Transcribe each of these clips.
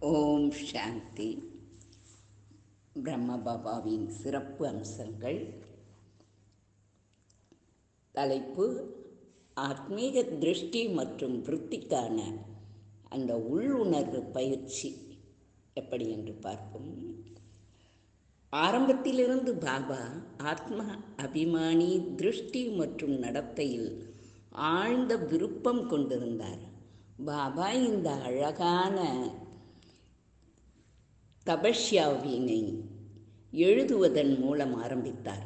ஓம் சாந்தி. பிரம்ம பாபாவின் சிறப்பு அம்சங்கள். தலைப்பு ஆத்மீக திருஷ்டி மற்றும் விருத்திக்கான அந்த உள்ளுணர்வு பயிற்சி எப்படி என்று பார்ப்போம். ஆரம்பத்திலிருந்து பாபா ஆத்ம அபிமானி திருஷ்டி மற்றும் நடத்தையில் ஆழ்ந்த விருப்பம் கொண்டிருந்தார். பாபா இந்த அழகான தபஷ்யாவினை எழுதுவதன் மூலம் ஆரம்பித்தார்.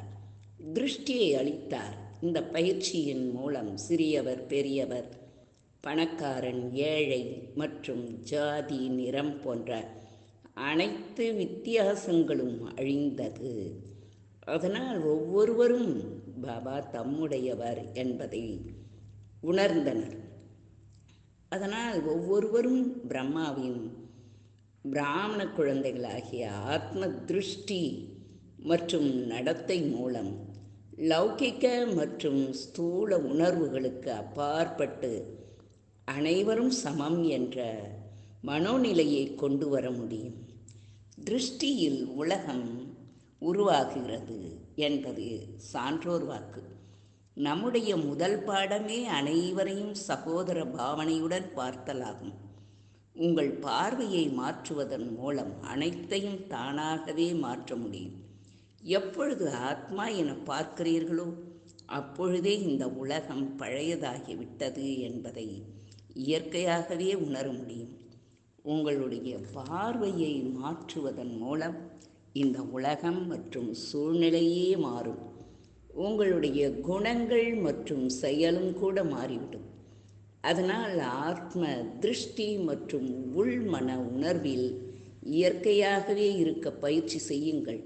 திருஷ்டியை அளித்தார். இந்த பயிற்சியின் மூலம் சிறியவர் பெரியவர் பணக்காரன் ஏழை மற்றும் ஜாதி நிறம் போன்ற அனைத்து வித்தியாசங்களும் அழிந்தது. அதனால் ஒவ்வொருவரும் பாபா தம்முடையவர் என்பதை உணர்ந்தனர். அதனால் ஒவ்வொருவரும் பிரம்மாவின் பிராமண குழந்தைகளாகிய ஆத்ம திருஷ்டி மற்றும் நடத்தை மூலம் லௌகிக்க மற்றும் ஸ்தூல உணர்வுகளுக்கு அப்பாற்பட்டு அனைவரும் சமம் என்ற மனோநிலையை கொண்டு வர முடியும். திருஷ்டியில் உலகம் உருவாகிறது என்பது சான்றோர் வாக்கு. நம்முடைய முதல் பாடமே அனைவரையும் சகோதர பாவனையுடன் பார்த்தலாகும். உங்கள் பார்வையை மாற்றுவதன் மூலம் அனைத்தையும் தானாகவே மாற்ற முடியும். எப்பொழுது ஆத்மா என பார்க்கிறீர்களோ அப்பொழுதே இந்த உலகம் பழையதாகிவிட்டது என்பதை இயற்கையாகவே உணர முடியும். உங்களுடைய பார்வையை மாற்றுவதன் மூலம் இந்த உலகம் மற்றும் சூழ்நிலையே மாறும். உங்களுடைய குணங்கள் மற்றும் செயலும் கூட மாறிவிடும். அதனால் ஆத்ம திருஷ்டி மற்றும் உள்மன உணர்வில் இயற்கையாகவே இருக்க பயிற்சி செய்யுங்கள்.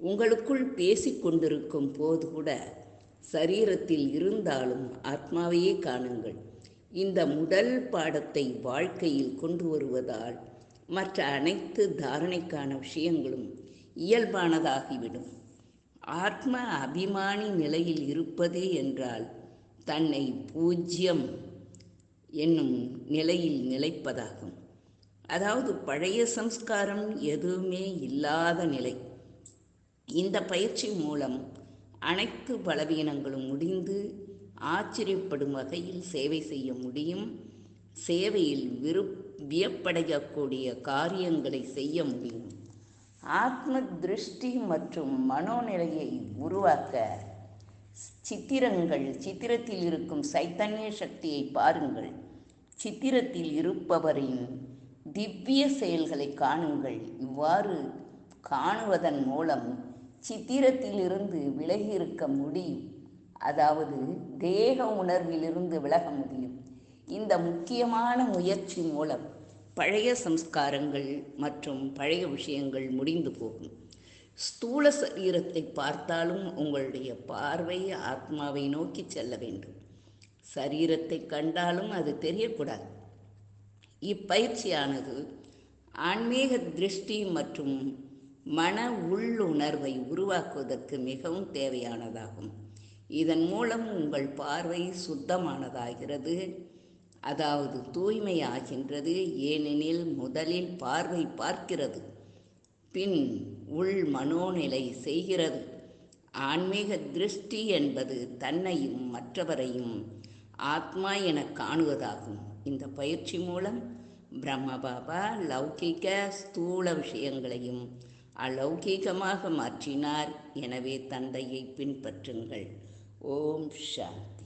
உங்களுக்குள் பேசிக்கொண்டிருக்கும் போது கூட சரீரத்தில் இருந்தாலும் ஆத்மாவையே காணுங்கள். இந்த முதல் பாடத்தை வாழ்க்கையில் கொண்டு வருவதால் மற்ற அனைத்து தாரணைக்கான விஷயங்களும் இயல்பானதாகிவிடும். ஆத்ம அபிமானி நிலையில் இருப்பது என்றால் தன்னை பூஜ்யம் என்னும் நிலையில் நிலைப்பதாகும். அதாவது பழைய சம்ஸ்காரம் எதுவுமே இல்லாத நிலை. இந்த பயிற்சி மூலம் அனைத்து பலவீனங்களும் முடிந்து ஆச்சரியப்படும் வகையில் சேவை செய்ய முடியும். சேவையில் விரு வியப்படையக்கூடிய காரியங்களை செய்ய முடியும். ஆத்ம திருஷ்டி மற்றும் மனோநிலையை உருவாக்க சித்திரங்கள் சித்திரத்தில் இருக்கும் சைத்தன்ய சக்தியை பாருங்கள். சித்திரத்தில் இருப்பவரின் திவ்ய செயல்களை காணுங்கள். இவ்வாறு காணுவதன் மூலம் சித்திரத்திலிருந்து விலகி இருக்க முடியும். அதாவது தேக உணர்விலிருந்து விலக முடியும். இந்த முக்கியமான முயற்சி மூலம் பழைய சம்ஸ்காரங்கள் மற்றும் பழைய விஷயங்கள் முடிந்து போகும். ஸ்தூல சரீரத்தை பார்த்தாலும் உங்களுடைய பார்வை ஆத்மாவை நோக்கி செல்ல வேண்டும். சரீரத்தை கண்டாலும் அது தெரியக்கூடாது. இப்பயிற்சியானது ஆன்மீக திருஷ்டி மற்றும் மன உள்ளுணர்வை உருவாக்குவதற்கு மிகவும் தேவையானதாகும். இதன் மூலம் உங்கள் பார்வை சுத்தமானதாகிறது. அதாவது தூய்மையாகின்றது. ஏனெனில் முதலில் பார்வை பார்க்கிறது. பின் உள் மனோநிலை செய்கிறது. ஆன்மீக திருஷ்டி என்பது தன்னையும் மற்றவரையும் ஆத்மா என காணுவதாகும். இந்த பயிற்சி மூலம் பிரம்ம பாபா லௌகிக ஸ்தூல விஷயங்களையும் அலௌகிகமாக மாற்றினார். எனவே தந்தையை பின்பற்றுங்கள். ஓம் சாந்தி